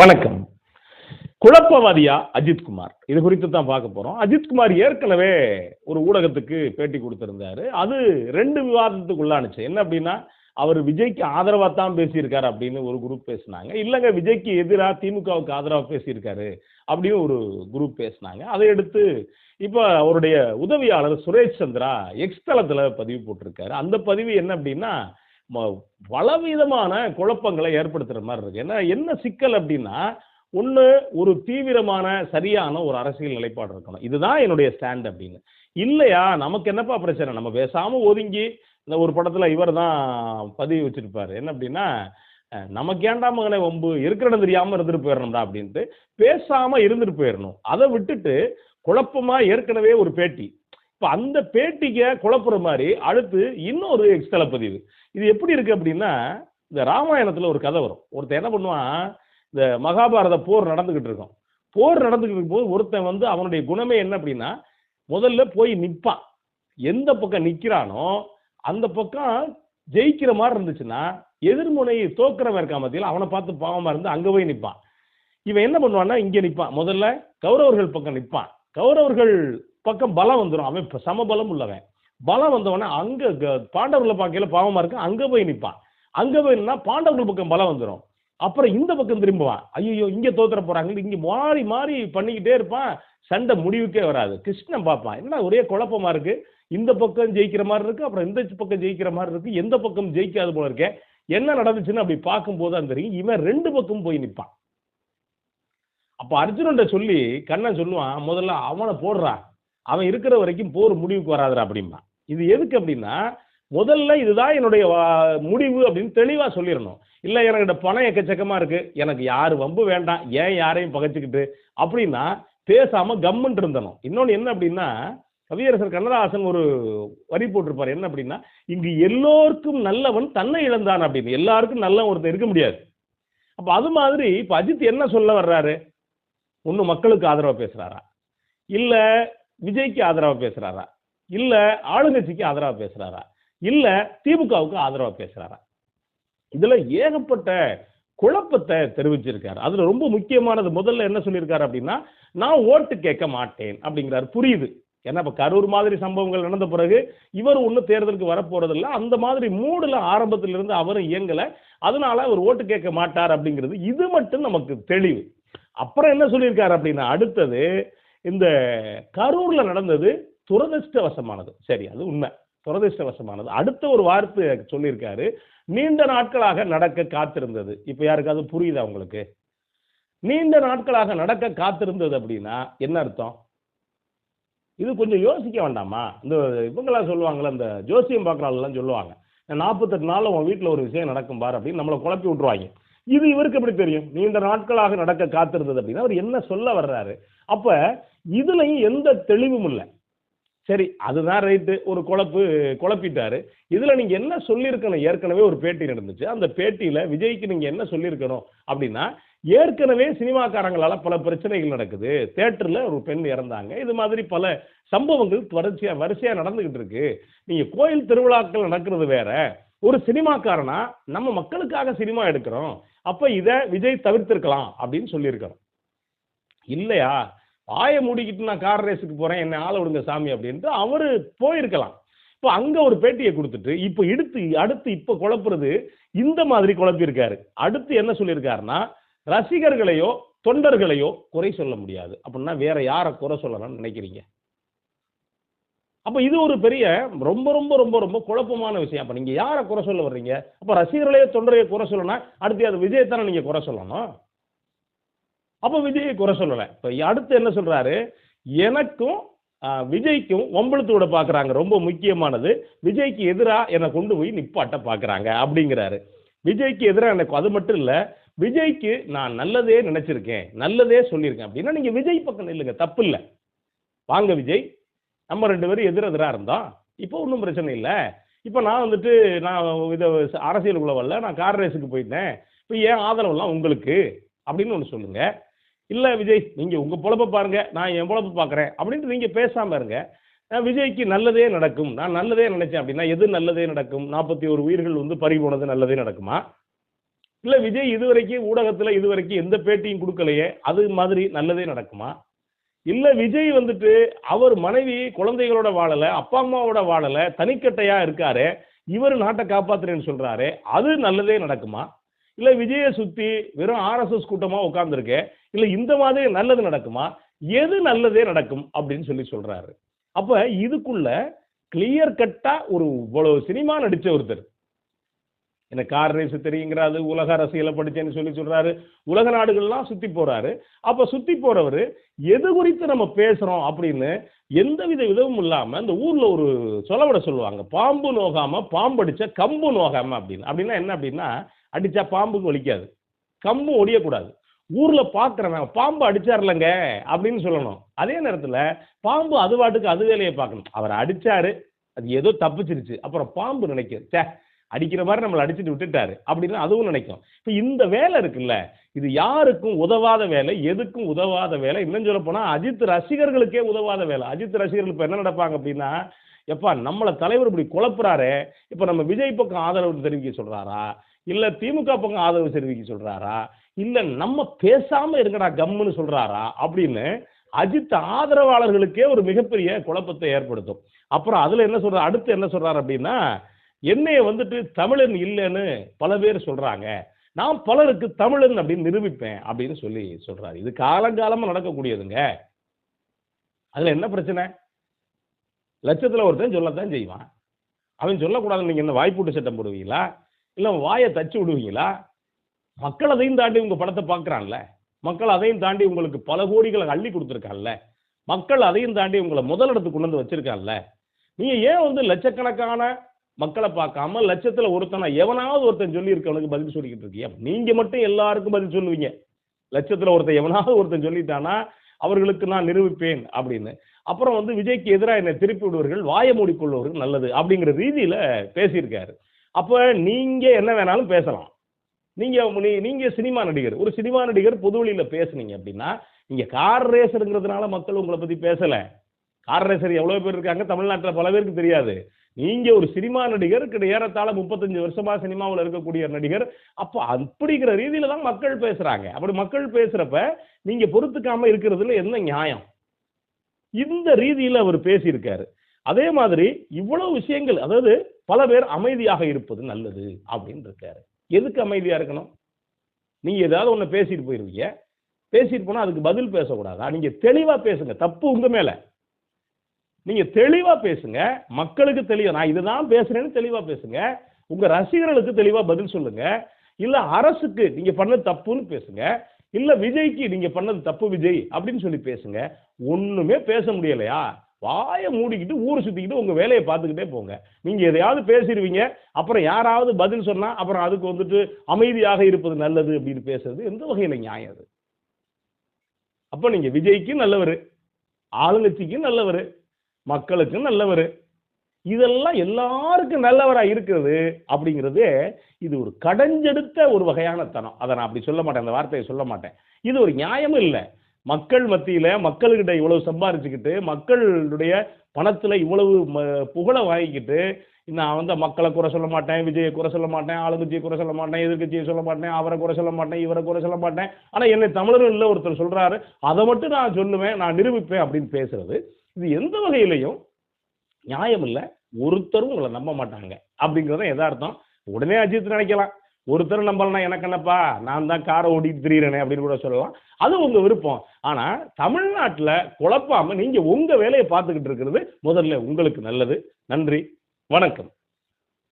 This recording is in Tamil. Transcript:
வணக்கம். குழப்பவாதியா அஜித்குமார் இது குறித்து தான் பார்க்க போறோம். அஜித்குமார் ஏற்கனவே ஒரு ஊடகத்துக்கு பேட்டி கொடுத்திருந்தாரு. அது ரெண்டு விவாதத்துக்கு உள்ளானுச்சு என்ன அப்படின்னா அவர் விஜய்க்கு ஆதரவா தான் பேசியிருக்காரு அப்படின்னு ஒரு குரூப் பேசினாங்க. இல்லைங்க விஜய்க்கு எதிராக திமுகவுக்கு ஆதரவாக பேசியிருக்காரு அப்படின்னு ஒரு குரூப் பேசினாங்க. அதை எடுத்து இப்போ அவருடைய உதவியாளர் சுரேஷ் சந்திரா எக்ஸ் தளத்தில் பதிவு போட்டிருக்காரு. அந்த பதிவு என்ன அப்படின்னா பலவிதமான குழப்பங்களை ஏற்படுத்துகிற மாதிரி இருக்கு. ஏன்னா என்ன சிக்கல் அப்படின்னா ஒன்று ஒரு தீவிரமான சரியான ஒரு அரசியல் நிலைப்பாடு இருக்கணும். இதுதான் என்னுடைய ஸ்டாண்ட் அப்படின்னு. இல்லையா நமக்கு என்னப்பா பிரச்சனை? நம்ம பேசாமல் ஒதுங்கி இந்த ஒரு படத்தில் இவர் தான் பதிவு வச்சுருப்பார். என்ன அப்படின்னா நமக்கு ஏன்டா மகனே வம்பு? இருக்கிற தெரியாமல் இருந்துட்டு போயிடணும்டா அப்படின்ட்டு பேசாமல் இருந்துட்டு போயிடணும் அதை விட்டுட்டு குழப்பமாக ஏற்கனவே ஒரு பேட்டி. இப்போ அந்த பேட்டிக்கு குழப்புற மாதிரி அடுத்து இன்னொரு எக்ஸ்தல பதிவு இது எப்படி இருக்கு அப்படின்னா இந்த ராமாயணத்துல ஒரு கதை வரும். ஒருத்தன் என்ன பண்ணுவான் இந்த மகாபாரத போர் நடந்துகிட்டு இருக்கும். போர் நடந்துகிட்டு இருக்கும்போது ஒருத்தன் வந்து அவனுடைய குணமே என்ன அப்படின்னா முதல்ல போய் நிற்பான் எந்த பக்கம் நிற்கிறானோ அந்த பக்கம் ஜெயிக்கிற மாதிரி இருந்துச்சுன்னா எதிர்முனை தோக்குறவன் இருக்கான் மத்தியில் அவனை பார்த்து பாவமாக இருந்து அங்கே போய் நிற்பான் இவன் என்ன பண்ணுவான்னா இங்கே நிற்பான் முதல்ல கௌரவர்கள் பக்கம் நிற்பான் கௌரவர்கள் பக்கம் பலம் வந்துடும் அவன் இப்ப சமபலம் உள்ளவன். பலம் வந்தவொடனே அங்கே க- பாண்டவர்களை பார்க்கல பாவமாக இருக்கு அங்கே போய் நிற்பான் அங்கே போய் நின்னா பாண்டவர்கள் பக்கம் பலம் வந்துடும் அப்புறம் இந்த பக்கம் திரும்புவான். ஐயோ இங்கே தோத்துற போகிறாங்க இங்கே மாறி மாறி பண்ணிக்கிட்டே இருப்பான். சண்டை முடிவுக்கே வராது. கிருஷ்ணன் பார்ப்பான். என்ன ஒரே குழப்பமா இருக்குது இந்த பக்கம் ஜெயிக்கிற மாதிரி இருக்குது அப்புறம் இந்த பக்கம் ஜெயிக்கிற மாதிரி இருக்குது எந்த பக்கம் ஜெயிக்காது போல இருக்கே? என்ன நடந்துச்சுன்னு அப்படி பார்க்கும்போது தான் தெரியும். இவன் ரெண்டு பக்கம் போய் நிற்பான் அப்போ அர்ஜுனன்ட்ட சொல்லி கண்ணன் சொல்லுவான் முதல்ல அவனை போடுறா. அவன் இருக்கிற வரைக்கும் போர் முடிவுக்கு வராதுடா அப்படிம்பா. இது எதுக்கு அப்படின்னா முதல்ல இதுதான் என்னுடைய முடிவு அப்படின்னு தெளிவாக சொல்லிடணும். இல்லை எனக்கிட்ட பணம் எக்கச்சக்கமாக இருக்குது எனக்கு யார் வம்பு வேண்டாம். ஏன் யாரையும் பகைச்சிக்கிட்டு? அப்படின்னா பேசாமல் கம்முன்ட்டு இருந்தணும். இன்னொன்று என்ன அப்படின்னா கவியரசர் கண்ணதாசன் ஒரு வரி போட்டிருப்பார். என்ன அப்படின்னா இங்கு எல்லோருக்கும் நல்லவன் தன்னை இழந்தான் அப்படின்னு. எல்லாருக்கும் நல்லவன் ஒருத்தன் இருக்க முடியாது. அப்போ அது மாதிரி இப்போ அஜித் என்ன சொல்ல வர்றாரு? ஒன்று மக்களுக்கு ஆதரவாக பேசுகிறாரா இல்லை விஜய்க்கு ஆதரவாக பேசுகிறாரா இல்லை ஆளுங்கட்சிக்கு ஆதரவாக பேசுகிறாரா இல்லை திமுகவுக்கு ஆதரவாக பேசுகிறாரா இதில் ஏகப்பட்ட குழப்பத்தை தெரிவிச்சிருக்காரு. அதில் ரொம்ப முக்கியமானது முதல்ல என்ன சொல்லியிருக்காரு அப்படின்னா நான் ஓட்டு கேட்க மாட்டேன் அப்படிங்கிறாரு. புரியுது. ஏன்னா இப்போ கரூர் மாதிரி சம்பவங்கள் நடந்த பிறகு இவர் ஒன்றும் தேர்தலுக்கு வரப்போறதில்ல. அந்த மாதிரி மூடில் ஆரம்பத்திலிருந்து அவரும் இயங்கலை. அதனால அவர் ஓட்டு கேட்க மாட்டார் அப்படிங்கிறது இது மட்டும் நமக்கு தெளிவு. அப்புறம் என்ன சொல்லியிருக்காரு அப்படின்னா அடுத்தது இந்த கரூர்ல நடந்தது துரதிருஷ்டவசமானது. சரி அது உண்மை. துரதிருஷ்டவசமானது. அடுத்த ஒரு வார்த்தை சொல்லியிருக்காரு. நீண்ட நாட்களாக நடக்க காத்திருந்தது. இப்ப யாருக்காவது புரியுதா உங்களுக்கு? நீண்ட நாட்களாக நடக்க காத்திருந்தது அப்படின்னா என்ன அர்த்தம்? இது கொஞ்சம் யோசிக்க வேண்டாமா? இந்த இவங்கெல்லாம் சொல்லுவாங்கல்ல இந்த ஜோசியம் பார்க்குறாங்கலாம் சொல்லுவாங்க. நாற்பத்தெட்டு நாள்ல உன் வீட்டில் ஒரு விஷயம் நடக்கும் பார் அப்படின்னு நம்மளை குழப்பி விட்டுருவாங்க. இது இவருக்கு எப்படி தெரியும்? நீண்ட நாட்களாக நடக்க காத்திருந்தது அப்படின்னா அவர் என்ன சொல்ல வர்றாரு? அப்போ இதுலையும் எந்த தெளிவும் இல்லை. சரி அதுதான் ரைட்டு ஒரு குழப்பு குழப்பிட்டாரு. இதுல நீங்க என்ன சொல்லியிருக்கணும்? ஏற்கனவே ஒரு பேட்டி நடந்துச்சு. அந்த பேட்டியில விஜய்க்கு நீங்க என்ன சொல்லியிருக்கணும் அப்படின்னா ஏற்கனவே சினிமாக்காரங்களால பல பிரச்சனைகள் நடக்குது. தேட்டரில் ஒரு பெண் இறந்தாங்க. இது மாதிரி பல சம்பவங்கள் வரிசையா வரிசையா நடந்துகிட்டு இருக்கு. நீங்க கோயில் திருவிழாக்கள் நடக்கிறது வேற. ஒரு சினிமாக்காரனா நம்ம மக்களுக்காக சினிமா எடுக்கிறோம். அப்ப இதை விஜய் தவிர்த்திருக்கலாம் அப்படின்னு சொல்லியிருக்கிறோம். இல்லையா? வாயை மூடிக்கிட்டு நான் கார் ரேஸுக்கு போறேன் என்ன ஆள விடுங்க சாமி அப்படின்ட்டு அவரு போயிருக்கலாம். இப்போ அங்க ஒரு பேட்டியை கொடுத்துட்டு இப்போ எடுத்து அடுத்து இப்போ குழப்புறது இந்த மாதிரி குழப்பியிருக்காரு. அடுத்து என்ன சொல்லியிருக்காருன்னா ரசிகர்களையோ தொண்டர்களையோ குறை சொல்ல முடியாது. அப்படின்னா வேற யாரை குறை சொல்லலாம்னு நினைக்கிறீங்க? அப்ப இது ஒரு பெரிய ரொம்ப ரொம்ப ரொம்ப ரொம்ப குழப்பமான விஷயம். அப்ப நீங்க யாரை குறை சொல்ல வர்றீங்க? அப்ப ரசிகர்களையோ தொண்டரையோ குறை சொல்லணும்னா அடுத்து அது விஜயத்தானே நீங்கள் நீங்க குறை சொல்லணும்? அப்போ விஜயை குறை சொல்லலை. இப்போ அடுத்து என்ன சொல்றாரு? எனக்கும் விஜய்க்கும் ஒம்பளத்தோட பார்க்குறாங்க ரொம்ப முக்கியமானது. விஜய்க்கு எதிராக என்னை கொண்டு போய் நிப்பாட்ட பார்க்குறாங்க அப்படிங்கிறாரு. விஜய்க்கு எதிராக எனக்கு அது மட்டும் இல்லை விஜய்க்கு நான் நல்லதே நினச்சிருக்கேன். நல்லதே சொல்லியிருக்கேன் அப்படின்னா நீங்கள் விஜய் பக்கம் இல்லைங்க தப்பு இல்லை. வாங்க விஜய். நம்ம ரெண்டு பேரும் எதிரெதிராக இருந்தோம். இப்போ ஒன்றும் பிரச்சனை இல்லை. இப்போ நான் வந்துட்டு நான் இதை அரசியலுக்குள்ள வரல. நான் கார் ரேஸுக்கு போயிட்டேன். இப்போ ஏன் ஆதரவுலாம் உங்களுக்கு? அப்படின்னு ஒன்று சொல்லுங்கள் இல்லை விஜய் நீங்கள் உங்கள் பொழப்ப பாருங்கள் நான் என் பொழப்ப பார்க்குறேன் அப்படின்ட்டு நீங்கள் பேசாமல் இருங்க. விஜய்க்கு நல்லதே நடக்கும். நான் நல்லதே நினைச்சேன் அப்படின்னா எது நல்லதே நடக்கும்? நாற்பத்தி ஒரு உயிர்கள் வந்து பறி போனது நல்லதே நடக்குமா? இல்லை விஜய் இதுவரைக்கும் ஊடகத்தில் இதுவரைக்கும் எந்த பேட்டியும் கொடுக்கலையே அது மாதிரி நல்லதே நடக்குமா? இல்லை விஜய் வந்துட்டு அவர் மனைவி குழந்தைகளோட வாழலை அப்பா அம்மாவோட வாழலை தனிக்கட்டையாக இருக்காரு இவர் நாட்டை காப்பாத்துறேன்னு சொல்கிறாரு அது நல்லதே நடக்குமா? இல்லை விஜயை சுற்றி வெறும் ஆர்எஸ்எஸ் கூட்டமாக உட்காந்துருக்கேன் இல்லை இந்த மாதிரி நல்லது நடக்குமா எது நல்லதே நடக்கும் அப்படின்னு சொல்லி சொல்கிறாரு அப்போ இதுக்குள்ள கிளியர் கட்டாக ஒரு இவ்வளோ சினிமா நடித்த ஒருத்தர் எனக்கு கார் ரேஸ் தெரியுங்கிறாரு உலக அரசியலை படிச்சேன்னு சொல்லி சொல்றாரு. உலக நாடுகள்லாம் சுத்தி போறாரு. அப்ப சுத்தி போறவர் எது குறித்து நம்ம பேசுறோம் அப்படின்னு எந்தவித விதமும் இல்லாம இந்த ஊர்ல ஒரு சொலவிட சொல்லுவாங்க. பாம்பு நோகாம பாம்பு கம்பு நோகாம அப்படின்னு. அப்படின்னா என்ன அப்படின்னா அடிச்சா பாம்புக்கு வலிக்காது. கம்பும் ஒடியக்கூடாது. ஊர்ல பாக்குறவன் பாம்பு அடிச்சார்லங்க அப்படின்னு சொல்லணும். அதே நேரத்துல பாம்பு அது பாட்டுக்கு அது வேலையை பார்க்கணும். அவர் அடிச்சாரு அது ஏதோ தப்பிச்சிருச்சு. அப்புறம் பாம்பு நினைக்குது சே அடிக்கிற மாதிரி நம்மளை அடிச்சுட்டு விட்டுட்டாரு அப்படின்னு அதுவும் நினைக்கும். இப்போ இந்த வேலை இருக்குல்ல இது யாருக்கும் உதவாத வேலை எதுக்கும் உதவாத வேலை? இன்னும் சொல்ல போனால் அஜித் ரசிகர்களுக்கே உதவாத வேலை. அஜித் ரசிகர்கள் இப்போ என்ன நடப்பாங்க அப்படின்னா எப்பா நம்மளை தலைவர் இப்படி குழப்புறாரு இப்போ நம்ம விஜய் பக்கம் ஆதரவு தெரிவிக்க சொல்கிறாரா இல்லை திமுக பக்கம் ஆதரவு தெரிவிக்க சொல்கிறாரா இல்லை நம்ம பேசாமல் இருக்கடா கம்முன்னு சொல்கிறாரா அப்படின்னு அஜித் ஆதரவாளர்களுக்கே ஒரு மிகப்பெரிய குழப்பத்தை ஏற்படுத்தும். அப்புறம் அதில் என்ன சொல்கிறார் அடுத்து என்ன சொல்கிறார் அப்படின்னா என்னைய வந்துட்டு தமிழன் இல்லைன்னு பல பேர் சொல்கிறாங்க நான் பலருக்கு தமிழன் அப்படின்னு நிரூபிப்பேன் அப்படின்னு சொல்லி சொல்கிறாரு இது காலங்காலமாக நடக்கக்கூடியதுங்க. அதில் என்ன பிரச்சனை? லட்சத்தில் ஒருத்தன் சொல்லத்தான் செய்வான். அவன் சொல்லக்கூடாதுன்னு நீங்கள் என்ன வாய்ப்பூட்டு சட்டம் போடுவீங்களா? இல்லை வாயை தச்சு விடுவீங்களா? மக்கள் அதையும் தாண்டி உங்கள் படத்தை பார்க்குறான்ல. மக்கள் அதையும் தாண்டி உங்களுக்கு பல கோடிகளை அள்ளி கொடுத்துருக்கான்ல. மக்கள் அதையும் தாண்டி உங்களை முதலிடத்துக்கு கொண்டு வந்து வச்சுருக்கான்ல. நீங்கள் ஏன் வந்து லட்சக்கணக்கான மக்களை பார்க்காம லட்சத்துல ஒருத்தனை எவனாவது ஒருத்தன் சொல்லி இருக்கவனுக்கு பதில் சொல்லிக்கிட்டு இருக்கியா? நீங்க மட்டும் எல்லாருக்கும் பதில் சொல்லுவீங்க. லட்சத்துல ஒருத்தன் எவனாவது ஒருத்தன் சொல்லிட்டானா அவர்களுக்கு நான் நிரூபிப்பேன் அப்படின்னு. அப்புறம் வந்து விஜய்க்கு எதிராக என்னை திருப்பி விடுவர்கள் வாய மூடிக்கொள்வர்கள் நல்லது அப்படிங்கிற ரீதியில பேசியிருக்காரு. அப்ப நீங்க என்ன வேணாலும் பேசலாம். நீங்க நீங்க சினிமா நடிகர். ஒரு சினிமா நடிகர் பொதுவெளியில பேசுனீங்க அப்படின்னா நீங்க கார் ரேசருங்கிறதுனால மக்கள் உங்களை பத்தி பேசல. கார் ரேசர் எவ்வளவு பேர் இருக்காங்க? தமிழ்நாட்டில் பல பேருக்கு தெரியாது. நீங்க ஒரு சினிமா நடிகர் கிட்ட ஏறத்தாழ முப்பத்தஞ்சு வருஷமா சினிமாவில் இருக்கக்கூடிய நடிகர். அப்போ அப்படிங்கிற ரீதியில தான் மக்கள் பேசுறாங்க. அப்படி மக்கள் பேசுறப்ப நீங்க பொறுத்துக்காம இருக்கிறதுல என்ன நியாயம்? இந்த ரீதியில அவர் பேசியிருக்காரு. அதே மாதிரி இவ்வளவு விஷயங்கள் அதாவது பல பேர் அமைதியாக இருப்பது நல்லது அப்படின்னு இருக்காரு. எதுக்கு அமைதியா இருக்கணும்? நீங்க ஏதாவது ஒண்ணு பேசிட்டு போயிருவீங்க. பேசிட்டு போனா அதுக்கு பதில் பேசக்கூடாதா? நீங்க தெளிவா பேசுங்க. தப்பு உங்க மேல. நீங்கள் தெளிவாக பேசுங்க. மக்களுக்கு தெளிவாக நான் இதுதான் பேசுகிறேன்னு தெளிவாக பேசுங்க. உங்கள் ரசிகர்களுக்கு தெளிவாக பதில் சொல்லுங்க. இல்லை அரசுக்கு நீங்கள் பண்ணது தப்புன்னு பேசுங்க. இல்லை விஜய்க்கு நீங்கள் பண்ணது தப்பு விஜய் அப்படின்னு சொல்லி பேசுங்க. ஒன்றுமே பேச முடியலையா? வாயை மூடிக்கிட்டு ஊர் சுற்றிக்கிட்டு உங்கள் வேலையை பார்த்துக்கிட்டே போங்க. நீங்கள் எதையாவது பேசிடுவீங்க அப்புறம் யாராவது பதில் சொன்னால் அப்புறம் அதுக்கு வந்துட்டு அமைதியாக இருப்பது நல்லது அப்படின்னு பேசுறது எந்த வகையில் நியாயம் அது? அப்போ நீங்கள் விஜய்க்கு நல்லவர் ஆளுங்கட்சிக்கும் நல்லவர் மக்களுக்கு நல்லவர். இதெல்லாம் எல்லாருக்கும் நல்லவராக இருக்கிறது அப்படிங்கிறது இது ஒரு கடைஞ்செடுத்த ஒரு வகையான தனம். அதை நான் அப்படி சொல்ல மாட்டேன் அந்த வார்த்தையை சொல்ல மாட்டேன். இது ஒரு நியாயமும் இல்லை. மக்கள் மத்தியில் மக்கள்கிட்ட இவ்வளவு சம்பாரிச்சுக்கிட்டு மக்களுடைய பணத்தில் இவ்வளவு ம- புகழை வாங்கிக்கிட்டு நான் வந்து மக்களை குறை சொல்ல மாட்டேன் விஜயை குறை சொல்ல மாட்டேன் ஆளுங்கட்சியை குறை சொல்ல மாட்டேன் எதிர்கட்சியை சொல்ல மாட்டேன் அவரை குறை சொல்ல மாட்டேன் இவரை குறை சொல்ல மாட்டேன். ஆனால் என்னை தமிழர்கள் இல்லை ஒருத்தர் சொல்கிறாரு அதை மட்டும் நான் சொல்லுவேன் நான் நிரூபிப்பேன் அப்படின்னு பேசுறது. இது எந்த வகையிலையும் நியாயம் இல்லை ஒருத்தரும் உங்களை நம்ப மாட்டாங்க. அப்படிங்கிறத எதார்த்தம் உடனே அஜித் நினைக்கலாம் ஒருத்தர் நம்பலனா எனக்கு என்னப்பா? நான் தான் காரை ஓட்டிட்டு திரியிறேனே அப்படின்னு கூட சொல்லலாம். அது உங்க விருப்பம். ஆனா தமிழ்நாட்டில் குழப்பாம நீங்க உங்க வேலையை பார்த்துக்கிட்டு இருக்கிறது முதல்ல உங்களுக்கு நல்லது. நன்றி. வணக்கம்.